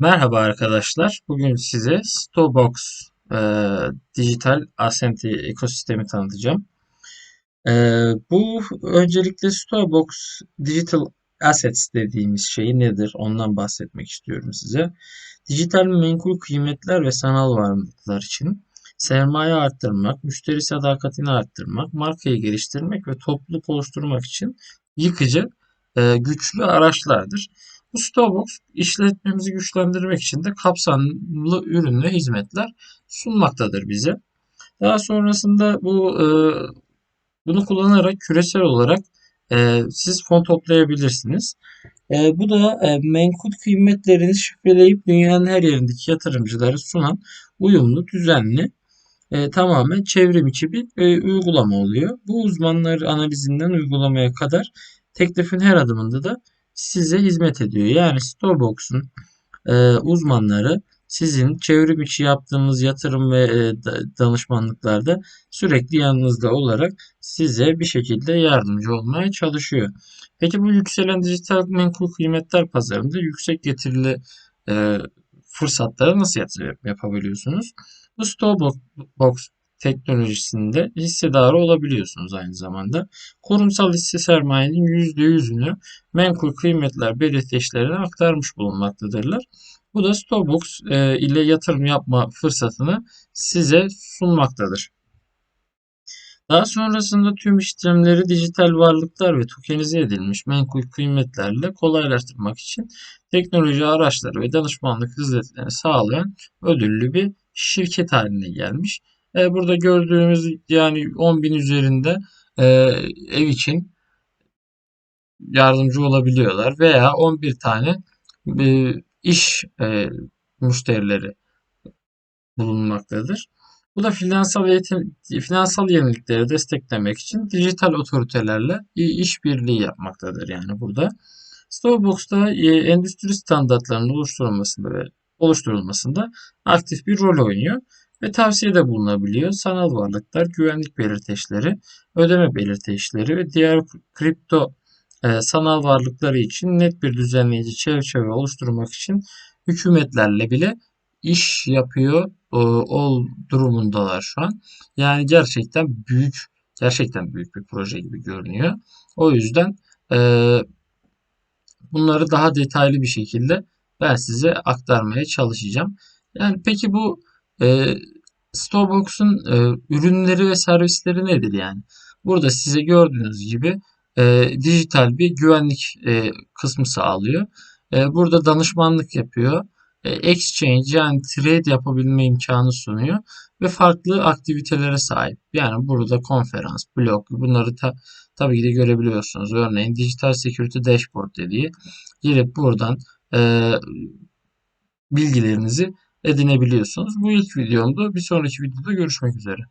Merhaba arkadaşlar. Bugün size Stobox e, dijital asenti ekosistemi tanıtacağım. E, bu öncelikle Stobox Digital Assets dediğimiz şey nedir? Ondan bahsetmek istiyorum size. Dijital menkul kıymetler ve sanal varlıklar için sermaye arttırmak, müşteri sadakatini arttırmak, markayı geliştirmek ve topluluk oluşturmak için yıkıcı, e, güçlü araçlardır. Bu Stobox işletmemizi güçlendirmek için de kapsamlı ürün ve hizmetler sunmaktadır bize. Daha sonrasında bu e, bunu kullanarak küresel olarak e, siz fon toplayabilirsiniz. E, bu da e, menkul kıymetlerini şifreleyip dünyanın her yerindeki yatırımcıları sunan uyumlu, düzenli, e, tamamen çevrim içi bir e, uygulama oluyor. Bu uzmanlar analizinden uygulamaya kadar teklifin her adımında da size hizmet ediyor. Yani Storebox'un e, uzmanları sizin çevrim içi yaptığınız yatırım ve e, danışmanlıklarda sürekli yanınızda olarak size bir şekilde yardımcı olmaya çalışıyor. Peki bu yükselen dijital menkul kıymetler pazarında yüksek getirili e, fırsatlara nasıl yatırım yapabiliyorsunuz? Bu Storebox teknolojisinde hissedarı olabiliyorsunuz aynı zamanda. Kurumsal hisse sermayenin %100'ünü menkul kıymetler belirteçlerine aktarmış bulunmaktadırlar. Bu da Stobox e, ile yatırım yapma fırsatını size sunmaktadır. Daha sonrasında tüm işlemleri dijital varlıklar ve tokenize edilmiş menkul kıymetlerle kolaylaştırmak için teknoloji araçları ve danışmanlık hizmetlerini sağlayan ödüllü bir şirket haline gelmiş. E, burada gördüğümüz yani 10 bin üzerinde e, ev için yardımcı olabiliyorlar veya 11 tane e, iş e, müşterileri bulunmaktadır. Bu da finansal eğitim, finansal yenilikleri desteklemek için dijital otoritelerle işbirliği yapmaktadır yani burada. Starbucks'ta e, endüstri standartlarının oluşturulmasında ve oluşturulmasında aktif bir rol oynuyor ve tavsiyede bulunabiliyor. Sanal varlıklar, güvenlik belirteçleri, ödeme belirteçleri ve diğer kripto e, sanal varlıkları için net bir düzenleyici çerçeve oluşturmak için hükümetlerle bile iş yapıyor e, ol durumundalar şu an. Yani gerçekten büyük, gerçekten büyük bir proje gibi görünüyor. O yüzden e, bunları daha detaylı bir şekilde ben size aktarmaya çalışacağım. Yani peki bu e, Starbucks'un e, ürünleri ve servisleri nedir yani? Burada size gördüğünüz gibi e, dijital bir güvenlik e, kısmı sağlıyor. E, burada danışmanlık yapıyor. E, exchange yani trade yapabilme imkanı sunuyor ve farklı aktivitelere sahip. Yani burada konferans, blog bunları ta, tabii ki de görebiliyorsunuz. Örneğin dijital security dashboard dediği girip buradan e, bilgilerinizi edinebiliyorsunuz. Bu ilk videomda. Bir sonraki videoda görüşmek üzere.